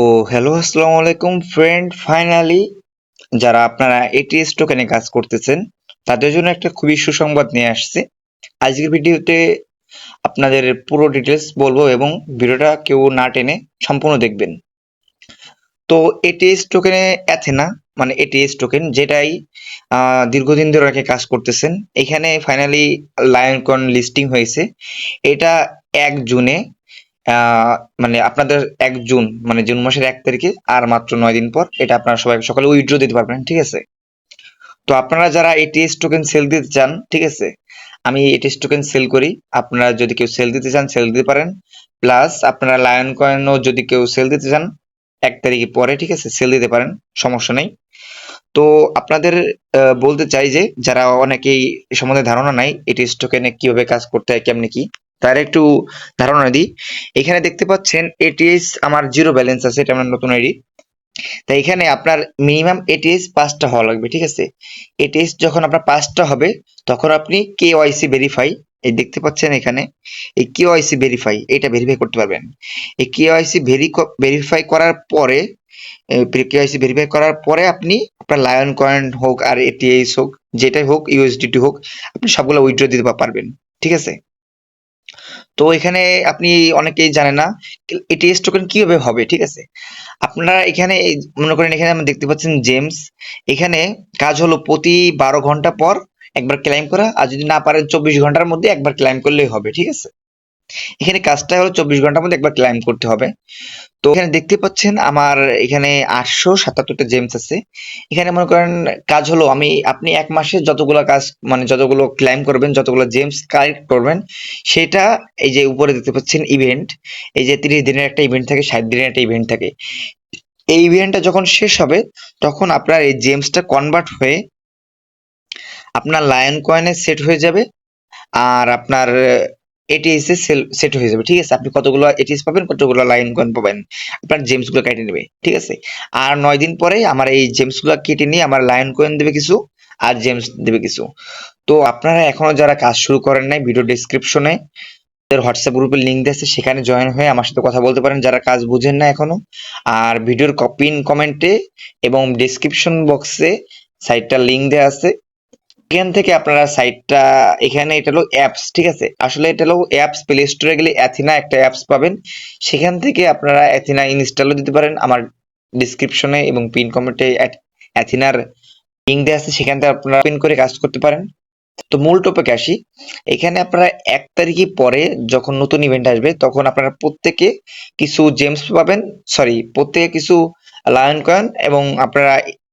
তো হ্যালো আসসালামু আলাইকুম ফ্রেন্ড ফাইনালি যারা আপনারা এটিএস টোকেনে কাজ করতেছেন, তাদের জন্য একটা খুবই সুসংবাদ নিয়ে আসছে। আজকের ভিডিওতে আপনাদের পুরো ডিটেলস বলব এবং ভিডিওটা কেউ না টেনে সম্পূর্ণ দেখবেন। তো এটিএস টোকেনে অ্যাথেনা মানে এটিএস টোকেন যেটাই দীর্ঘদিন ধরে অনেকে কাজ করতেছেন, এখানে ফাইনালি লায়নকন লিস্টিং হয়েছে। এটা এক জুনে মানে আপনাদের এক জুন মানে জুন মাসের এক তারিখে আর মাত্র নয় দিন পর এটা আপনারা সবাই সকালে উইথড্র দিতে পারবেন, ঠিক আছে? তো আপনারা যারা এটিএস টোকেন সেল দিতে চান, ঠিক আছে? আমি এটিএস টোকেন সেল করি, আপনারা যদি কেউ সেল দিতে চান সেল দিতে পারেন। প্লাস আপনারা লায়ন কয়েনও যদি কেউ সেল দিতে চান, এক তারিখে পরে, ঠিক আছে সেল দিতে পারেন, সমস্যা নেই। তো আপনাদের বলতে চাই যে, যারা অনেকেই সম্বন্ধে ধারণা নাই এটিএস টোকেনে কীভাবে কাজ করতে হয়, কেমনি কি? তার একটু ধারণা দিই। এখানে দেখতে পাচ্ছেন এটিএস আমার জিরো ব্যালেন্স আছে, এটা আমার নতুন আইডি তাই এখানে আপনার মিনিমাম এটিএস পাঁচটা হওয়া লাগবে, ঠিক আছে? এটিএস যখন আপনার পাঁচটা হবে, তখন আপনি কেওয়াইসি ভেরিফাই এই দেখতে পাচ্ছেন এখানে, এই কেওয়াইসি ভেরিফাই এটা ভেরিফাই করতে পারবেন। এই কেওয়াইসি ভেরিফাই করার পরে কেওয়াইসি ভেরিফাই করার পরে আপনি আপনার লায়ন কয়েন হোক আর এটিএস হোক, যেটাই হোক ইউএসডিটি হোক, আপনি সবগুলো উইথড্র দিতে পারবেন, ঠিক আছে? তো এখানে আপনি অনেকেই জানেন না এটিএস টোকেন কীভাবে হবে, ঠিক আছে? আপনারা এখানে মনে করেন এখানে আমরা দেখতে পাচ্ছেন জেমস। এখানে কাজ হলো প্রতি বারো ঘণ্টা পর একবার ক্লাইম করা, আর যদি না পারেন চব্বিশ ঘণ্টার মধ্যে একবার ক্লাইম করলেই হবে, ঠিক আছে? এখানে কাজটা হলো চব্বিশ ঘণ্টার মধ্যে একবার ক্লাইম করতে হবে। তো এখানে দেখতে পাচ্ছেন আমার এখানে আটশো সাতাত্তরটা জেমস আছে। এখানে মনে করেন কাজ হলো আমি, আপনি এক মাসে যতগুলো কাজ মানে যতগুলো ক্লাইম করবেন, যতগুলো জেমস কালেক্ট করবেন, সেটা এই যে উপরে দেখতে পাচ্ছেন ইভেন্ট এই যে তিরিশ দিনের একটা ইভেন্ট থাকে, ষাট দিনের একটা ইভেন্ট থাকে। এই ইভেন্টটা যখন শেষ হবে, তখন আপনার এই জেমসটা কনভার্ট হয়ে আপনার লায়ন কয়েনে সেট হয়ে যাবে। আর আপনার এটিএস সেট হয়ে যাবে, ঠিক আছে? আপনি কতগুলো এটিএস পাবেন, কতগুলো লাইন কয়েন পাবেন, আপনার জেমসগুলো কেটে নেবে, ঠিক আছে? আর নয় দিন পরে আমার এই জেমসগুলো কেটে নিয়ে আমার লায়ন কয়েন দেবে কিছু আর জেমস দেবে কিছু। তো আপনারা এখনও যারা কাজ শুরু করেন নাই ভিডিও ডিসক্রিপশনে হোয়াটসঅ্যাপ গ্রুপের লিঙ্ক দিয়েছে সেখানে জয়েন হয়ে আমার সাথে কথা বলতে পারেন, যারা কাজ বুঝেন না এখনও। আর ভিডিওর পিন কমেন্টে এবং ডিসক্রিপশন বক্সে সাইটটার লিঙ্ক দেওয়া আছে। এখান থেকে আপনারা সাইটটা এখানে এটা হলো অ্যাপস ঠিক আছে? আসলে এটা হলো অ্যাপস প্লে স্টোরে গেলে অ্যাথিনা একটা অ্যাপস পাবেন। সেখান থেকে আপনারা অ্যাথিনা ইনস্টলও দিতে পারেন। আমার ডিসক্রিপশনে এবং পিন কমেন্টে অ্যাথিনার লিঙ্ক দেওয়া আছে, সেখান থেকে আপনারা পিন করে কাজ করতে পারেন। তো মূল টপিকে আসি। এখানে আপনারা এক তারিখে পরে যখন নতুন ইভেন্ট আসবে, তখন আপনারা প্রত্যেকে কিছু জেমস পাবেন সরি প্রত্যেকে কিছু লায়ন কয়েন এবং আপনারা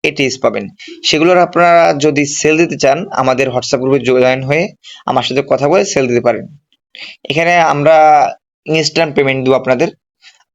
এটিএস পাবেন। সেগুলোর আপনারা যদি সেল দিতে চান, আমাদের হোয়াটসঅ্যাপ গ্রুপে জয়েন হয়ে আমার সাথে কথা বলে সেল দিতে পারেন। এখানে আমরা ইনস্ট্যান্ট পেমেন্ট দেবো আপনাদের।